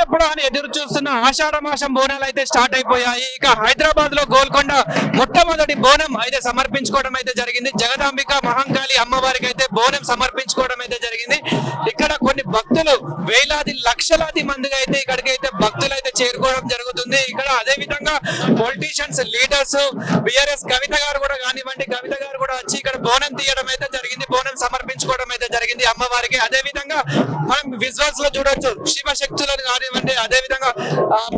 ఎప్పుడెప్పుడు అని ఎదురు చూస్తున్న ఆషాఢ మాసం బోనాలు అయితే స్టార్ట్ అయిపోయాయి. ఇక హైదరాబాద్లో గోల్కొండ మొట్టమొదటి బోనం అయితే సమర్పించుకోవడం అయితే జరిగింది. జగదాంబిక మహంకాళి అమ్మవారికి అయితే బోనం సమర్పించుకోవడం అయితే జరిగింది. ఇక్కడ కొన్ని భక్తులు వేలాది లక్షలాది మందిగా అయితే ఇక్కడికి అయితే భక్తులు అయితే చేరుకోవడం జరుగుతుంది. ఇక్కడ అదే విధంగా పొలిటీషియన్స్ లీడర్స్ బిఆర్ఎస్ కవిత గారు కూడా కానివ్వండి కవిత గారు కూడా వచ్చి ఇక్కడ బోనం తీయడం అయితే జరిగింది. బోనం సమర్పించుకోవడం అయితే జరిగింది అమ్మవారికి. అదే విధంగా మనం విజువల్స్లో చూడొచ్చు. శివశక్తులను కానివ్వండి అదే విధంగా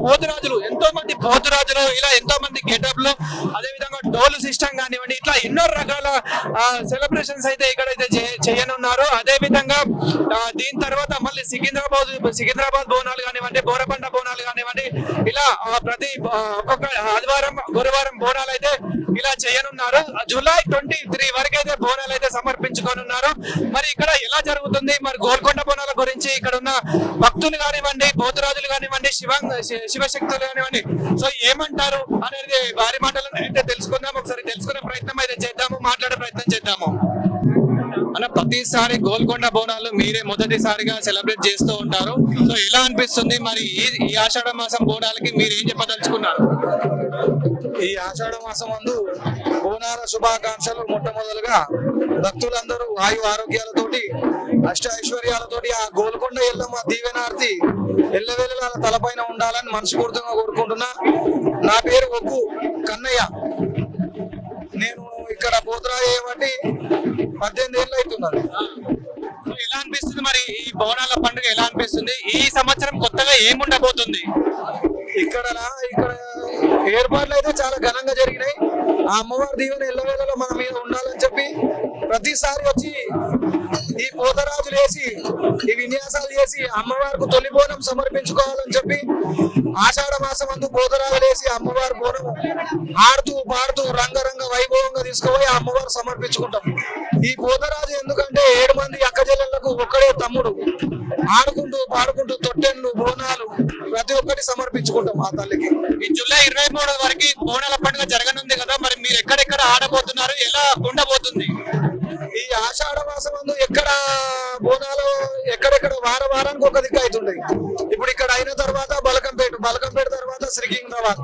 పోతురాజులు ఎంతో మంది పోతురాజులు ఇలా ఎంతో మంది గెటప్లో అదే విధంగా డోలు సిస్టమ్ కానివ్వండి ఇట్లా ఎన్నో రకాల సెలబ్రేషన్స్ అయితే ఇక్కడైతే చేయనున్నారు. అదే విధంగా దీని తర్వాత మళ్ళీ సికింద్రాబాద్ సికింద్రాబాద్ బోనాలు కానివ్వండి బోరబండ బోనాలు కానివ్వండి ఇలా ప్రతి ఒక్కొక్క ఆదివారం గురువారం బోనాలు అయితే ఇలా చేయనున్నారు. జూలై ట్వంటీ త్రీ వరకు అయితే బోనాలు అయితే సమర్పించుకోనున్నారు. మరి ఇక్కడ ఎలా జరుగుతుంది? మరి గోల్కొండ బోనాల గురించి ఇక్కడ ఉన్న భక్తులు కానివ్వండి రాజులు కానివ్వండి శివ శివశక్తులు కానివ్వండి. సో ఏమంటారు అనేది వారి మాటలను అయితే తెలుసుకుందాం. ఒకసారి తెలుసుకునే ప్రయత్నం అయితే చేద్దాము మాట్లాడే ప్రయత్నం చేద్దాము. అలా ప్రతిసారి గోల్కొండ బోనాలు మీరే మొదటిసారిగా సెలబ్రేట్ చేస్తూ ఉంటారు. సో ఎలా అనిపిస్తుంది మరి ఈ ఈ ఆషాఢ మాసం బోనాలకి మీరు ఏం చెప్పదలుచుకున్నారు? ఈ ఆషాఢ మాసం మందు బోనాల శుభాకాంక్షలు మొట్టమొదలుగా భక్తులందరూ ఆయు ఆరోగ్యాలతోటి అష్ట ఐశ్వర్యాలతోటి ఆ గోల్కొండ ఎల్లమ్మ దీవెనార్తి ఎల్లవేళల తలపైన ఉండాలని మనస్ఫూర్తిగా కోరుకుంటున్నా. నా పేరు ఒగ్గు కన్నయ్య. నేను ఇక్కడ పోతురా చేయబట్టి పద్దెనిమిది ఏళ్ళు అవుతున్నది సో ఎలా అనిపిస్తుంది మరి ఈ బోనాల పండుగ ఎలా అనిపిస్తుంది? ఈ సంవత్సరం కొత్తగా ఏముండబోతుంది? ఇక్కడ ఇక్కడ ఏర్పాట్లు అయితే చాలా ఘనంగా జరిగినాయి. ఆ అమ్మవారి దీవెన ఎల్లవేళలో మన మీద ఉండాలని చెప్పి ప్రతిసారి వచ్చి ఈ పోతరాజులు వేసి ఈ విన్యాసాలు చేసి అమ్మవారికి తొలి బోనం సమర్పించుకోవాలని చెప్పి ఆషాఢ మాసం అందు పోతరాజులు వేసి అమ్మవారి బోనం ఆడుతూ పాడుతూ రంగరంగ వైభవంగా తీసుకుపోయి ఆ అమ్మవారు సమర్పించుకుంటాం. ఈ పోతరాజు ఎందుకంటే ఏడు మంది అక్కజల్లలకు ఒక్కడే తమ్ముడు. ఆడుకుంటూ పాడుకుంటూ తొట్టెళ్ళు బోనాలు ప్రతి ఒక్కటి సమర్పించుకుంటాం ఆ తల్లికి. ఈ జూలై ఇరవై మూడు వరకు బోనాల పండుగ జరగనుంది కదా మరి మీరు ఎక్కడెక్కడ ఆడబోతున్నారు ఎలా ఉండబోతుంది ఈ ఆషాఢ మాసం ఎక్కడ బోనాలు ఎక్కడెక్కడ వార వారానికి ఒక దిక్కు అవుతుంటాయి ఇప్పుడు ఇక్కడ అయిన తర్వాత బలకంపేట బలకంపేట తర్వాత సికింద్రాబాద్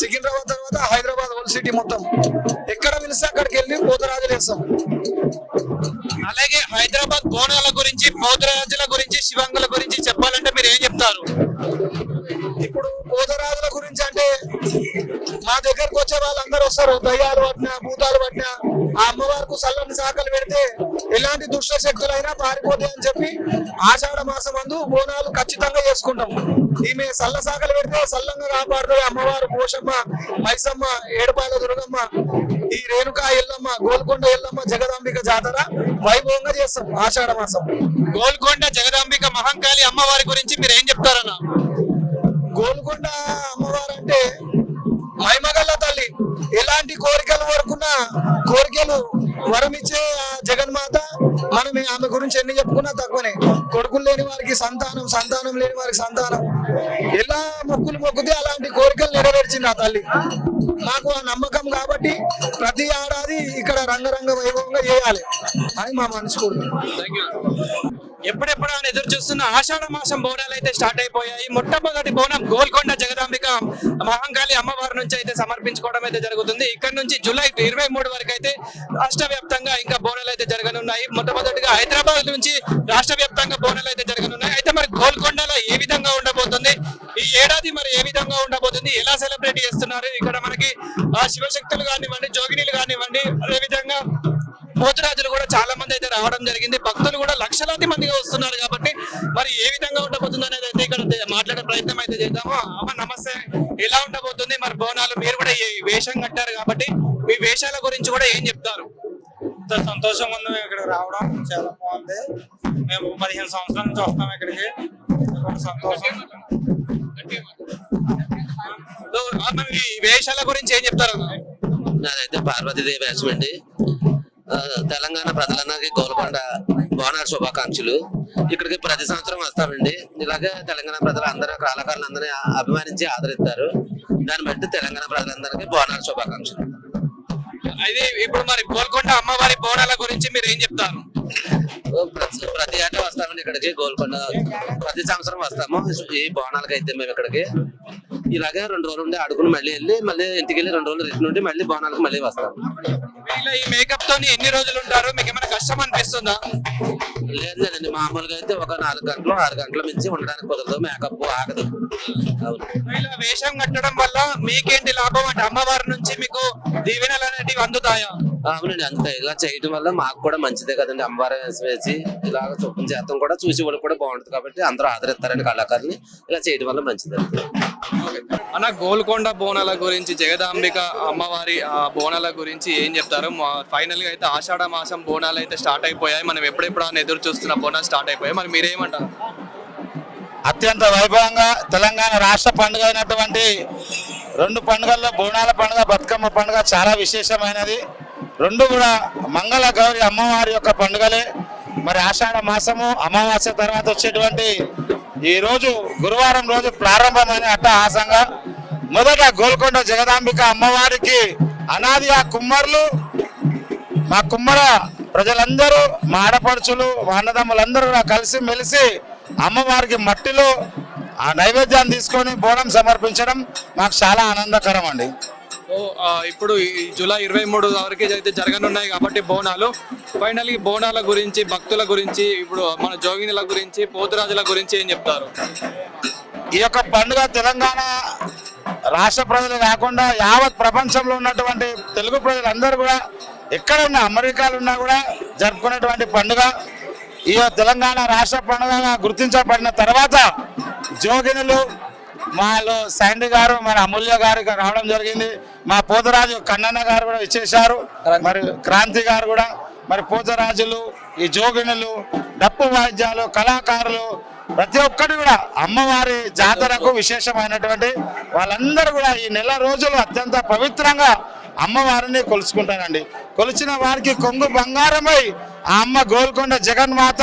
సికింద్రాబాద్ తర్వాత హైదరాబాద్ హోల్ సిటీ మొత్తం. ఎక్కడ పిలిస్తే అక్కడికి వెళ్ళి పోతరాజులు వేస్తాం అలాగే హైదరాబాద్ బోనాల గురించి పోతరాజుల గురించి శివంగుల గురించి చెప్పాలంటే మీరు ఏం చెప్తారు? మా దగ్గరకు వచ్చే వాళ్ళందరూ వస్తారు. దయ్యాలు పట్టినా భూతాలు పట్టినా ఆ అమ్మవారికి చల్లని శాఖలు పెడితే ఎలాంటి దుష్ట శక్తులైనా పారిపోతాయి అని చెప్పి ఆషాఢ మాసం మందు బోనాలు ఖచ్చితంగా చేసుకుంటాం. ఈమె సల్ల శాఖలు పెడితే సల్లంగా కాపాడుతుంది. అమ్మవారు పోషమ్మ మైసమ్మ ఏడుపాల దుర్గమ్మ ఈ రేణుక ఎల్లమ్మ గోల్కొండ ఎల్లమ్మ జగదాంబిక జాతర వైభవంగా చేస్తాం ఆషాఢ మాసం. గోల్కొండ జగదాంబిక మహంకాళి అమ్మవారి గురించి మీరు ఏం చెప్తారన్న? గోల్కొండ అమ్మవారు అంటే మైమగల్ల తల్లి ఎలాంటి కోరికలు వరకున్న కోరికలు వరమిచ్చే ఆ జగన్మాత మనం ఆమె గురించి ఎన్ని చెప్పుకున్నా తక్కువనే. కొడుకులు లేని వారికి సంతానం సంతానం లేని వారికి సంతానం. ఎలా మొక్కులు మొక్కుతే అలాంటి కోరికలు నెరవేర్చింది ఆ తల్లి. మాకు ఆ నమ్మకం కాబట్టి ప్రతి ఏడాది ఇక్కడ రంగరంగ వైభవంగా చేయాలి. అని మా మనసు ఎప్పుడెప్పుడు అని ఎదురు చూస్తున్న ఆషాఢ మాసం బోనాలు అయితే స్టార్ట్ అయిపోయాయి. మొట్టమొదటి బోనం గోల్కొండ జగదాంబిక మహంకాళి అమ్మవారి నుంచి అయితే సమర్పించుకోవడం అయితే జరుగుతుంది. ఇక్కడ నుంచి జూలై ఇరవై మూడు వరకు అయితే రాష్ట్ర వ్యాప్తంగా ఇంకా బోనాలు అయితే జరగనున్నాయి. మొట్టమొదటిగా హైదరాబాద్ నుంచి రాష్ట్ర వ్యాప్తంగా బోనాలు అయితే జరగనున్నాయి. అయితే మరి గోల్కొండలో ఏ విధంగా ఉండబోతుంది? ఈ ఏడాది మరి ఏ విధంగా ఉండబోతుంది? ఎలా సెలబ్రేట్ చేస్తున్నారు? ఇక్కడ మనకి శివశక్తులు కానివ్వండి జోగినీలు కానివ్వండి అదే విధంగా పోతురాజులు కూడా చాలా మంది అయితే రావడం జరిగింది. భక్తులు కూడా లక్షలాది మందిగా వస్తున్నారు కాబట్టి మరి ఏ విధంగా ఉండబోతుంది అనేది అయితే ఇక్కడ మాట్లాడే ప్రయత్నం అయితే చేద్దాము. అమ్మ నమస్తే. ఎలా ఉండబోతుంది? మరి బోనాలు మీరు కూడా ఈ వేషం కట్టారు కాబట్టి మీ వేషాల గురించి కూడా ఏం చెప్తారు? ఎంతో సంతోషంగా ఉంది మేము ఇక్కడికి రావడం. చాలా బాగుంది. మేము పదిహేను సంవత్సరాల నుంచి వస్తాం ఇక్కడికి. సంతోషం. వేషాల గురించి ఏం చెప్తారు? నాదైతే పార్వతీదేవి వేషం అండి తెలంగాణ ప్రజలందరికీ గోల్కొండ బోనాల శుభాకాంక్షలు. ఇక్కడికి ప్రతి సంవత్సరం వస్తామండి. ఇలాగే తెలంగాణ ప్రజలు అందరూ కళాకారులందరినీ అభిమానించి ఆదరిస్తారు. దాన్ని బట్టి తెలంగాణ ప్రజలందరికీ బోనాల శుభాకాంక్షలు. అయితే ఇప్పుడు మరి గోల్కొండ అమ్మవారి బోనాల గురించి మీరు ఏం చెప్తారు? ప్రతి ప్రతి ఏటా వస్తామండి ఇక్కడికి గోల్కొండ. ప్రతి సంవత్సరం వస్తాము. ఈ బోనాలకి అయితే మేము ఇక్కడికి. ఇలాగే రెండు రోజులు ఉండి అడుగుని మళ్ళీ వెళ్ళి మళ్ళీ ఇంటికి వెళ్ళి రెండు రోజులు రిటర్న్ ఉండి మళ్ళీ బోనాలకు మళ్ళీ వస్తాము ఇలా ఈ మేకప్ తోని ఎన్ని రోజులు ఉంటారు? మీకు ఏమైనా కష్టం అనిపిస్తుందా? లేదు లేదండి మామూలుగా అయితే ఒక నాలుగు గంటలు ఆరు గంటల మించి ఉండడానికి కుదరదు మేకప్ ఆగదు. అవును. ఇలా వేషం కట్టడం వల్ల మీకేంటి లాభం? అంటే అమ్మవారి నుంచి మీకు దీవెనలు అనేటివి అందుతాయా? అవునండి అంతే. ఇలా చేయడం వల్ల మాకు కూడా మంచిదే కదండి. అమ్మవారి వేషం వేసి ఇలాగ చూపం చేస్తాం కూడా చూసి వాళ్ళకి కూడా బాగుంటుంది కాబట్టి అందరూ ఆదరిస్తారండి కళాకారుని ఇలా చేయడం వల్ల మంచిది. అన్న గోల్కొండ బోనాల గురించి జగదాంబిక అమ్మవారి ఆ బోనాల గురించి ఏం చెప్తారు? ఫైనల్గా అయితే ఆషాఢ మాసం బోనాలు అయితే స్టార్ట్ అయిపోయాయి. మనం ఎప్పుడెప్పుడు అని ఎదురు చూస్తున్న బోనాలు స్టార్ట్ అయిపోయాయి. మరి మీరేమంటారు? అత్యంత వైభవంగా తెలంగాణ రాష్ట్ర పండుగ అయినటువంటి రెండు పండుగల్లో బోనాల పండుగ బతుకమ్మ పండుగ చాలా విశేషమైనది. రెండు కూడా మంగళ గౌరి అమ్మవారి యొక్క పండుగలే. మరి ఆషాఢ మాసము అమావాస్య తర్వాత వచ్చేటువంటి ఈ రోజు గురువారం రోజు ప్రారంభమైన అట్టహాసంగా మొదట గోల్కొండ జగదాంబిక అమ్మవారికి అనాది ఆ కుమ్మర్లు మా కుమ్మర ప్రజలందరూ మా ఆడపడుచులు మా అన్నదమ్ములందరూ కలిసి మెలిసి అమ్మవారికి మట్టిలో ఆ నైవేద్యాన్ని తీసుకొని బోనం సమర్పించడం మాకు చాలా ఆనందకరం అండి ఓ, ఇప్పుడు ఈ జూలై ఇరవై మూడు వరకు అయితే జరగనున్నాయి కాబట్టి బోనాలు. ఫైనల్ బోనాల గురించి భక్తుల గురించి ఇప్పుడు మన జోగినుల గురించి పోతురాజుల గురించి ఏం చెప్తారు? ఈ యొక్క పండుగ తెలంగాణ రాష్ట్ర ప్రజలు కాకుండా యావత్ ప్రపంచంలో ఉన్నటువంటి తెలుగు ప్రజలందరూ కూడా ఎక్కడ ఉన్న అమెరికాలో ఉన్నా కూడా జరుపుకున్నటువంటి పండుగ. ఈ తెలంగాణ రాష్ట్ర పండుగగా గుర్తించబడిన తర్వాత జోగినులు మాలో శాండీ గారు మన అమూల్య గారు రావడం జరిగింది. మా పోతరాజు కన్నన్న గారు కూడా ఇచ్చేశారు మరి క్రాంతి గారు కూడా మరి పోతరాజులు ఈ జోగినులు డప్పు వాయిద్యాలు కళాకారులు ప్రతి ఒక్కటి కూడా అమ్మవారి జాతరకు విశేషమైనటువంటి వాళ్ళందరూ కూడా ఈ నెల రోజులు అత్యంత పవిత్రంగా అమ్మవారిని కొలుచుకుంటారండి. కొలిచిన వారికి కొంగు బంగారమై ఆ అమ్మ గోల్కొండ జగన్మాత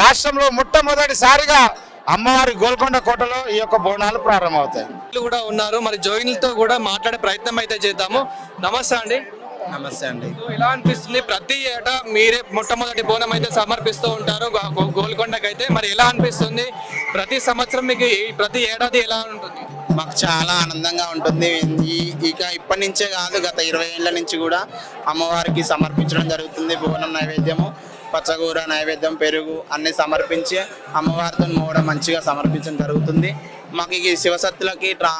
రాష్ట్రంలో మొట్టమొదటిసారిగా అమ్మవారి గోల్కొండ కోటలో ఈ యొక్క బోనాలు ప్రారంభమవుతాయి. వీళ్ళు కూడా ఉన్నారు. మరి జోగినులతో కూడా మాట్లాడే ప్రయత్నం అయితే చేద్దాము. నమస్తే అండి. నమస్తే అండి. ఎలా అనిపిస్తుంది? ప్రతి ఏటా మీరే మొట్టమొదటి బోనం అయితే సమర్పిస్తూ ఉంటారు. గోల్కొండకి అయితే మరి ఎలా అనిపిస్తుంది? ప్రతి సంవత్సరం మీకు ఈ- ప్రతి ఏడాది ఎలా ఉంటుంది? మాకు చాలా ఆనందంగా ఉంటుంది. ఈ ఇక ఇప్పటి నుంచే కాదు గత ఇరవై ఏళ్ళ నుంచి కూడా అమ్మవారికి సమర్పించడం జరుగుతుంది బోనం నైవేద్యము. పచ్చగూర నైవేద్యం పెరుగు అన్ని సమర్పించి అమ్మవారితో మూడ మంచిగా సమర్పించడం జరుగుతుంది. మాకు ఈ శివశక్తులకి ట్రా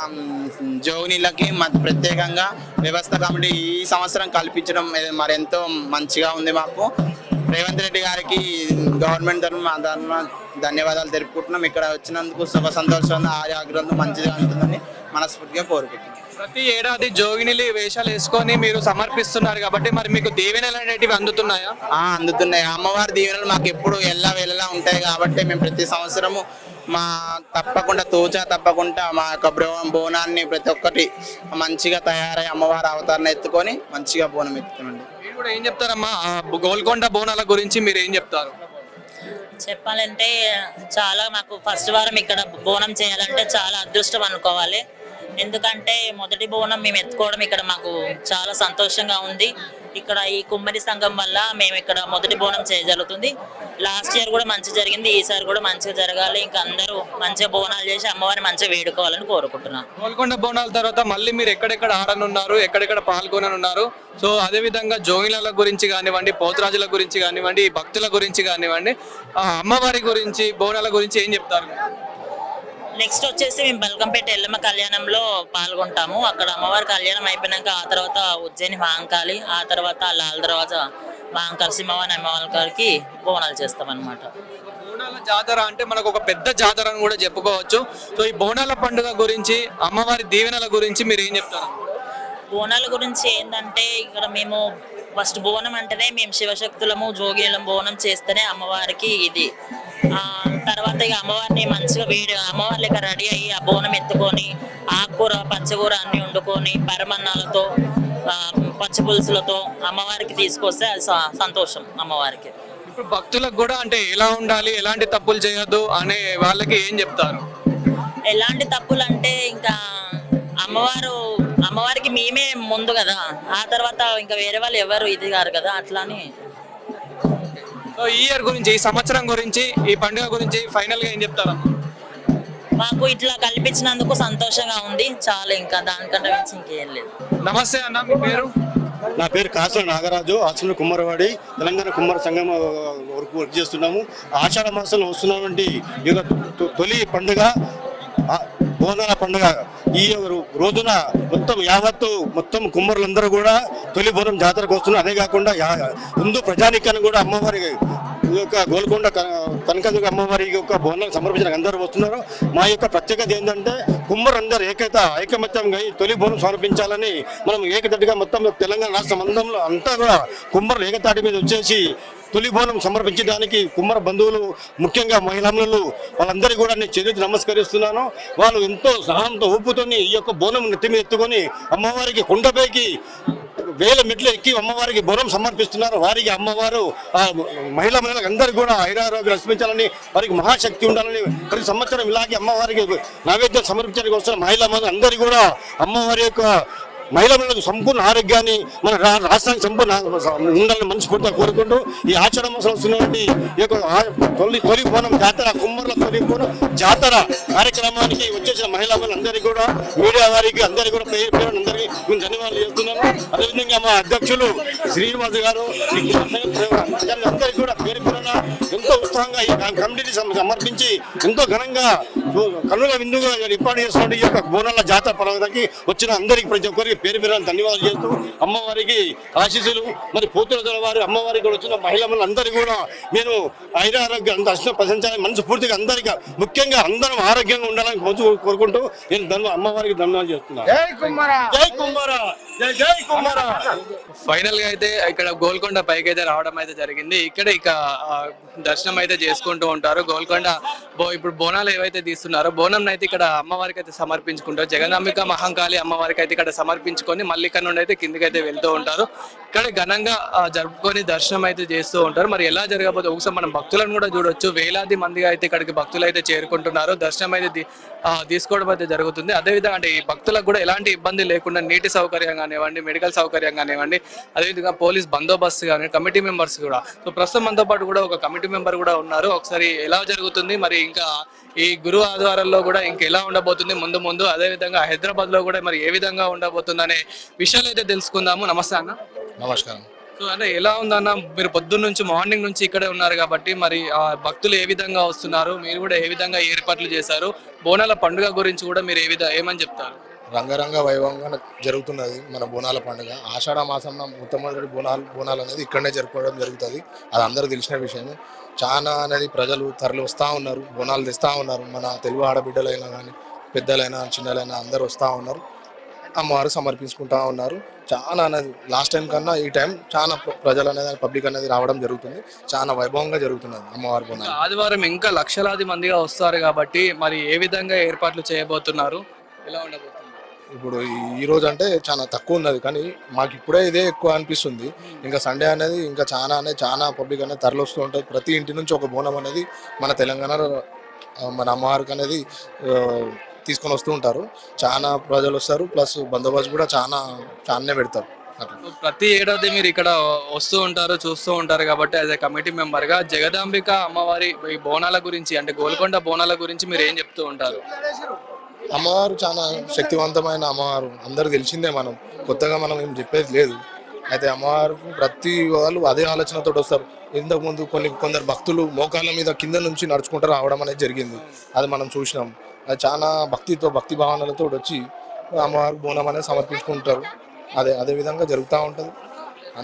జోగినీలకి మాకు ప్రత్యేకంగా వ్యవస్థ కమిటీ ఈ సంవత్సరం కల్పించడం మరెంతో మంచిగా ఉంది మాకు. రేవంత్ రెడ్డి గారికి గవర్నమెంట్ తరఫున మా తరఫున ధన్యవాదాలు తెలుపుకుంటున్నాం. ఇక్కడ వచ్చినందుకు శుభ సంతోషం ఆరోగ్యం మంచిగా ఉంటుందని మనస్ఫూర్తిగా కోరుకుంటున్నాం. ప్రతి ఏడాది జోగినిలి వేషాలు వేసుకొని మీరు సమర్పిస్తున్నారు కాబట్టి మరి మీకు దీవెనలు అనేటివి అందుతున్నాయా? ఆ, అందుతున్నాయి. అమ్మవారి దీవెనలు మాకు ఎప్పుడు ఎల్లా వెళ్ళలా ఉంటాయి కాబట్టి మేము ప్రతి సంవత్సరము మా తప్పకుండా తోచా తప్పకుండా మా యొక్క బ్రో- బోనాన్ని ప్రతి ఒక్కటి మంచిగా తయారై అమ్మవారి అవతారణ ఎత్తుకొని మంచిగా బోనం ఎత్తుతామండి. మీరు కూడా ఏం చెప్తారమ్మా? గోల్కొండ బోనాల గురించి మీరు ఏం చెప్తారు? చెప్పాలంటే చాలా మాకు ఫస్ట్ వారం ఇక్కడ బోనం చేయాలంటే చాలా అదృష్టం అనుకోవాలి. ఎందుకంటే మొదటి బోనం మేము ఎత్తుకోవడం ఇక్కడ మాకు చాలా సంతోషంగా ఉంది. ఇక్కడ ఈ కుమ్మరి సంఘం వల్ల మేము ఇక్కడ మొదటి బోనం చేయగలుగుతుంది లాస్ట్ ఇయర్ కూడా మంచి జరిగింది. ఈసారి కూడా మంచిగా జరగాలి. ఇంకా అందరూ మంచిగా బోనాలు చేసి అమ్మవారిని మంచిగా వేడుకోవాలని కోరుకుంటున్నాను గోల్కొండ బోనాల తర్వాత మళ్ళీ మీరు ఎక్కడెక్కడ ఆడనున్నారు ఎక్కడెక్కడ పాల్గొననున్నారు? సో అదే విధంగా జోగిల గురించి కానివ్వండి పోతురాజుల గురించి కానివ్వండి భక్తుల గురించి కానివ్వండి అమ్మవారి గురించి బోనాల గురించి ఏం చెప్తారు? నెక్స్ట్ వచ్చేసి మేము బల్కంపేట ఎల్లమ్మ కళ్యాణంలో పాల్గొంటాము. అక్కడ అమ్మవారి కళ్యాణం అయిపోయినాక ఆ తర్వాత ఉజ్జయిని మహాంకాళి ఆ తర్వాత లాల్ దర్వాజా మహాంకాళి సింహవాణి అమ్మవారికి బోనాలు చేస్తాం అనమాట బోనాల జాతర అంటే మనకు ఒక పెద్ద జాతర అని కూడా చెప్పుకోవచ్చు. సో ఈ బోనాల పండుగ గురించి అమ్మవారి దీవెనల గురించి మీరు ఏం చెప్తారు? బోనాల గురించి ఏంటంటే ఇక్కడ మేము ఫస్ట్ బోనం అంటేనే మేము శివశక్తులము జోగిలం బోనం చేస్తేనే అమ్మవారికి ఇది. ఆ తర్వాత ఇక అమ్మవారిని మంచిగా వేడి అమ్మవారి లెక్క రెడీ అయ్యి ఆ బోనం ఎత్తుకొని ఆకుకూర పచ్చకూర అన్ని వండుకొని పరమన్నాలతో పచ్చి పులుసులతో అమ్మవారికి తీసుకొస్తే అది సంతోషం అమ్మవారికి. ఇప్పుడు భక్తులకు కూడా అంటే ఎలా ఉండాలి ఎలాంటి తప్పులు చేయొద్దు అనే వాళ్ళకి ఏం చెప్తారు? ఎలాంటి తప్పులు అంటే ఇంకా అమ్మవారు అమ్మవారికి మేమే ముందు కదా. ఆ తర్వాత ఇంకా వేరే వాళ్ళు ఎవరు ఇది గారు కదా అట్లా అని సో ఈ ఇయర్ గురించి ఈ సంవత్సరం గురించి ఈ పండుగ గురించి ఫైనల్గా ఏం చెప్తారు? మాకు ఇట్లా కల్పించినందుకు సంతోషంగా ఉంది. చాలు ఇంకా దానికంటే మించి ఇంకేం లేదు. నమస్తే అన్న మీ పేరు? నా పేరు కాసుల నాగరాజు ఆచరణ కుమ్మరవాడి తెలంగాణ కుమ్మర సంఘం వరకు వర్క్ చేస్తున్నాము. ఆషాఢ మాసంలో వస్తున్నటువంటి ఈ యొక్క తొ- తొలి పండుగ బోనాల పండుగ ఈ రోజున మొత్తం యావత్తు మొత్తం కుమ్మరులందరూ కూడా తొలి బోనం జాతరకు వస్తున్నారు. అదే కాకుండా యా- హిందూ ప్రజానికాన్ని కూడా అమ్మవారి యొక్క గోల్కొండ కనకదుర్గ అమ్మవారి యొక్క బోనం సమర్పించడానికి అందరూ వస్తున్నారు. మా యొక్క ప్రత్యేకత ఏంటంటే కుమ్మరు అందరూ ఏకైత ఐకమత్యంగా ఈ తొలి బోనం సమర్పించాలని మనం ఏకతటిగా మొత్తం తెలంగాణ రాష్ట్ర మందంలో అంతా కూడా కుమ్మరులు ఏకతాటి మీద వచ్చేసి తొలి బోనం సమర్పించడానికి కుమ్మర బంధువులు ముఖ్యంగా మహిళలు వాళ్ళందరికీ కూడా నేను చేతి నమస్కరిస్తున్నాను. వాళ్ళు ఎంతో సహనంతో ఊపుతోని ఈ యొక్క బోనం నెత్తి మీద ఎత్తుకొని అమ్మవారికి కొండపైకి వేల మెట్లు ఎక్కి అమ్మవారికి బోనం సమర్పిస్తున్నారు. వారికి అమ్మవారు ఆ మహిళా మహిళలకు అందరికీ కూడా ఐరారోగ్యం రక్షించాలని వారికి మహాశక్తి ఉండాలని ప్రతి సంవత్సరం ఇలాగే అమ్మవారికి నైవేద్యం సమర్పించడానికి వస్తున్న మహిళా మహిళలు అందరికీ కూడా అమ్మవారి యొక్క మహిళలకు సంపూర్ణ ఆరోగ్యాన్ని మన రా- రాష్ట్రానికి సంపూర్ణ ఉండాలని మనస్ఫూర్తిగా కోరుకుంటూ ఈ ఆచరణ మాసం వస్తున్నటువంటి ఈ యొక్క తొలి తొలి బోనం జాతర కుమ్మర్ల తొలి జాతర కార్యక్రమానికి వచ్చేసిన మహిళా మహిళలందరికీ కూడా మీడియా వారికి అందరికీ కూడా పేరు పేరు అందరికీ మేము ధన్యవాదాలు చేస్తున్నాను అదేవిధంగా మా అధ్యక్షులు శ్రీనివాస్ గారు అందరికీ కూడా పేరు పేరున ఎంతో ఉత్సాహంగా ఈ కమిటీని సమర్పించి ఎంతో ఘనంగా కన్నుల విందుగా ఏర్పాటు చేస్తున్న ఈ యొక్క బోనాల జాతర పర్వతానికి వచ్చిన అందరికీ ప్రతి ఒక్కరికి పేరు పేరు ధన్యవాదాలు చేస్తూ అమ్మవారికి ఆశీస్సులు. మరి పోతుల వారి అమ్మవారికి కూడా వచ్చిన మహిళలు అందరికీ కూడా నేను ఐరారోగ్యం అష్టం ప్రశంసాలని మనసు పూర్తిగా అందరికీ ముఖ్యంగా అందరం ఆరోగ్యంగా ఉండాలని కోరు- కోరుకుంటూ నేను ధన్వ అమ్మవారికి ధన్యవాదాలు చేస్తున్నాను. జై కుమార జై కుమార జై జై కుమార ఫైనల్గా అయితే ఇక్కడ గోల్కొండ పైకి అయితే రావడం అయితే జరిగింది. ఇక్కడ ఇక దర్శనం అయితే చేసుకుంటూ ఉంటారు. గోల్కొండ బో ఇప్పుడు బోనాలు ఏవైతే తీస్తున్నారో బోనం అయితే ఇక్కడ అమ్మవారికి అయితే సమర్పించుకుంటారు. జగదాంబిక మహంకాళి అమ్మవారికి అయితే ఇక్కడ సమర్పించుకొని మళ్ళీ ఇక్కడ నుండి అయితే కిందికి అయితే వెళ్తూ ఉంటారు. ఇక్కడ ఘనంగా జరుపుకొని దర్శనం అయితే చేస్తూ ఉంటారు. మరి ఎలా జరగబోతే ఒకసారి మనం భక్తులను కూడా చూడొచ్చు. వేలాది మందిగా అయితే ఇక్కడికి భక్తులు అయితే చేరుకుంటున్నారు. దర్శనం అయితే తీసుకోవడం అయితే జరుగుతుంది. అదేవిధంగా అంటే ఈ భక్తులకు కూడా ఎలాంటి ఇబ్బంది లేకుండా నీటి సౌకర్యం కానివ్వండి మెడికల్ సౌకర్యం కానివ్వండి అదేవిధంగా పోలీస్ బందోబస్తు కానీ కమిటీ మెంబర్స్ కూడా. సో ప్రస్తుతం మనతో పాటు కూడా ఒక కమిటీ మెంబర్ కూడా ఉన్నారు. ఒకసారి ఎలా జరుగుతుంది? మరి ఇంకా ఈ గురు ఆదివారాల్లో కూడా ఇంకా ఎలా ఉండబోతుంది? ముందు ముందు అదేవిధంగా హైదరాబాద్లో కూడా మరి ఏ విధంగా ఉండబోతుంది? అనే విషయాలు అయితే తెలుసుకుందాము. నమస్తే అన్న. నమస్కారం. సో అంటే ఎలా ఉందన్న మీరు పొద్దున్న నుంచి మార్నింగ్ నుంచి ఇక్కడే ఉన్నారు కాబట్టి మరి ఆ భక్తులు ఏ విధంగా వస్తున్నారు? మీరు కూడా ఏ విధంగా ఏర్పాట్లు చేశారు? బోనాల పండుగ గురించి కూడా మీరు ఏ విధంగా ఏమని చెప్తారు? రంగరంగ వైభవంగా జరుగుతున్నది మన బోనాల పండుగ. ఆషాఢ మాసంలో మొట్టమొదటి బోనాలు బోనాలు అనేది ఇక్కడనే జరుపుకోవడం జరుగుతుంది. అది అందరూ తెలిసిన విషయమే. చాలా అనేది ప్రజలు తరలి వస్తూ ఉన్నారు బోనాలు తెస్తూ ఉన్నారు. మన తెలుగు ఆడబిడ్డలైనా కానీ పెద్దలైనా చిన్నలైనా అందరూ వస్తూ ఉన్నారు. అమ్మవారు సమర్పించుకుంటా ఉన్నారు. చాలా అనేది లాస్ట్ టైం కన్నా ఈ టైం చాలా ప్ర- ప్రజలు అనేది పబ్లిక్ అనేది రావడం జరుగుతుంది. చాలా వైభవంగా జరుగుతున్నది అమ్మవారి బోనాలు ఆదివారం ఇంకా లక్షలాది మందిగా వస్తారు కాబట్టి మరి ఏ విధంగా ఏర్పాట్లు చేయబోతున్నారు? ఎలా ఉండబోతుంది? ఇప్పుడు ఈ- రోజు అంటే చాలా తక్కువ ఉన్నది. కానీ మాకు ఇప్పుడే ఇదే ఎక్కువ అనిపిస్తుంది. ఇంకా సండే అనేది ఇంకా చాలా అనేది చాలా పబ్లిక్ అనేది తరలి వస్తూ ఉంటుంది. ప్రతి ఇంటి నుంచి ఒక బోనం అనేది మన తెలంగాణలో మన అమ్మవారికి అనేది తీసుకొని వస్తూ ఉంటారు. చాలా ప్రజలు వస్తారు. ప్లస్ బందోబస్తు కూడా చాలా చాలానే పెడతారు. ప్రతి ఏడాది మీరు ఇక్కడ వస్తూ ఉంటారు చూస్తూ ఉంటారు కాబట్టి యాజ్ ఎ కమిటీ మెంబర్గా జగదాంబిక అమ్మవారి ఈ బోనాల గురించి అంటే గోల్కొండ బోనాల గురించి మీరు ఏం చెప్తూ ఉంటారు? అమ్మవారు చాలా శక్తివంతమైన అమ్మవారు. అందరు తెలిసిందే మనం. కొత్తగా మనం ఏం చెప్పేది లేదు. అయితే అమ్మవారు ప్రతి వాళ్ళు అదే ఆలోచనతో వస్తారు. ఇంతకు ముందు కొన్ని కొందరు భక్తులు మోకాళ్ళ మీద కింద నుంచి నడుచుకుంటూ రావడం అనేది జరిగింది. అది మనం చూసినాం. చాలా భక్తితో భక్తి భావనలతో వచ్చి అమ్మవారు బోనం అనేది సమర్పించుకుంటారు. అదే అదే విధంగా జరుగుతూ ఉంటుంది.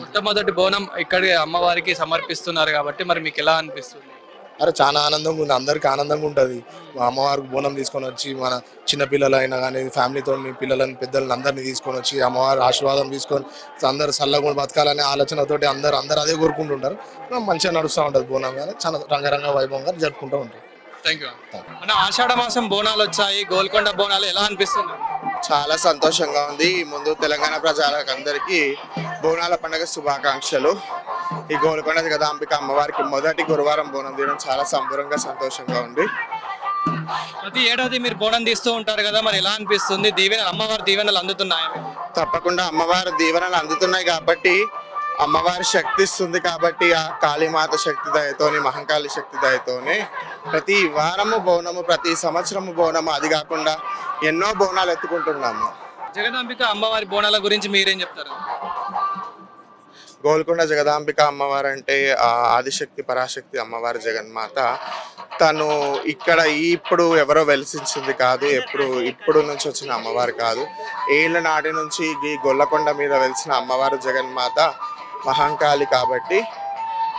మొట్టమొదటి బోనం ఇక్కడ అమ్మవారికి సమర్పిస్తున్నారు కాబట్టి మరి మీకు ఎలా అనిపిస్తుంది? అరే చాలా ఆనందంగా ఉంది. అందరికి ఆనందంగా ఉంటుంది. మా అమ్మవారికి బోనం తీసుకొని వచ్చి మన చిన్న పిల్లలైనా కానీ ఫ్యామిలీతో పిల్లలని పెద్దలని అందరినీ తీసుకొని వచ్చి అమ్మవారి ఆశీర్వాదం తీసుకొని అందరు చల్లగా బతకాలనే ఆలోచనతోటి అందరు అందరు అదే కోరుకుంటుంటారు. మంచిగా నడుస్తూ ఉంటుంది బోనం కానీ చాలా రంగరంగ వైభవంగా జరుపుకుంటూ ఉంటారు థ్యాంక్ యూ మన ఆషాఢ మాసం బోనాలు వచ్చాయి. గోల్కొండ బోనాలు ఎలా అనిపిస్తుంది చాలా సంతోషంగా ఉంది. ముందు తెలంగాణ ప్రజలకు అందరికీ బోనాల పండుగ శుభాకాంక్షలు. ఈ గోల్కొండ జగదాంబిక అమ్మవారికి మొదటి గురువారం బోనం తీయడం చాలా సంబరంగా సంతోషంగా ఉంది. ప్రతి ఏడాది మీరు బోనం తీస్తూ ఉంటారు కదా మరి ఎలా అనిపిస్తుంది? దీవెన అమ్మవారి దీవెనలు అందుతున్నాయా? తప్పకుండా అమ్మవారి దీవెనలు అందుతున్నాయి కాబట్టి అమ్మవారి శక్తి ఇస్తుంది కాబట్టి ఆ కాళీమాత శక్తి దయతోని మహంకాళి శక్తి దయతోని ప్రతి వారము బోనము ప్రతి సంవత్సరము బోనము అది కాకుండా ఎన్నో బోనాలు ఎత్తుకుంటున్నాము. జగదాంబిక అమ్మవారి బోనాల గురించి మీరేం చెప్తారు? గోల్కొండ జగదాంబిక అమ్మవారు అంటే ఆ ఆదిశక్తి పరాశక్తి అమ్మవారి జగన్మాత. తను ఇక్కడ ఇప్పుడు ఎవరో వెలిసించింది కాదు ఎప్పుడు ఇప్పుడు నుంచి వచ్చిన అమ్మవారు కాదు. ఏళ్ళ నాటి నుంచి ఈ గొల్లకొండ మీద వెలిసిన అమ్మవారు జగన్మాత. మహంకాళి కాబట్టి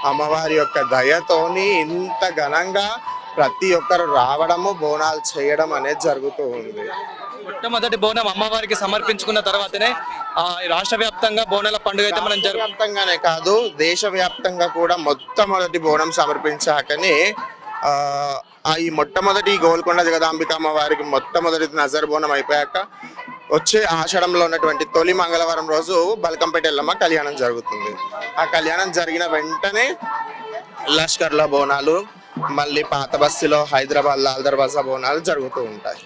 అమ్మవారి యొక్క దయతోని ఇంత ఘనంగా ప్రతి ఒక్కరు రావడము బోనాలు చేయడం అనేది జరుగుతూ ఉంది. మొట్టమొదటి బోనం అమ్మవారికి సమర్పించుకున్న తర్వాతనే ఆ, రాష్ట్ర వ్యాప్తంగా బోనాల పండుగ అయితే మనం వ్యాప్తంగానే కాదు దేశవ్యాప్తంగా కూడా మొట్టమొదటి బోనం సమర్పించాకనే ఈ మొట్టమొదటి గోల్కొండ జగదాంబిక అమ్మవారికి మొట్టమొదటి నజర్ బోనం అయిపోయాక వచ్చే ఆషాఢంలో ఉన్నటువంటి తొలి మంగళవారం రోజు బల్కంపేట ఎల్లమ్మ కళ్యాణం జరుగుతుంది. ఆ కళ్యాణం జరిగిన వెంటనే లష్కర్ల బోనాలు మళ్ళీ పాత బస్సులో హైదరాబాద్ లాల్ దర్వాజా బోనాలు జరుగుతూ ఉంటాయి.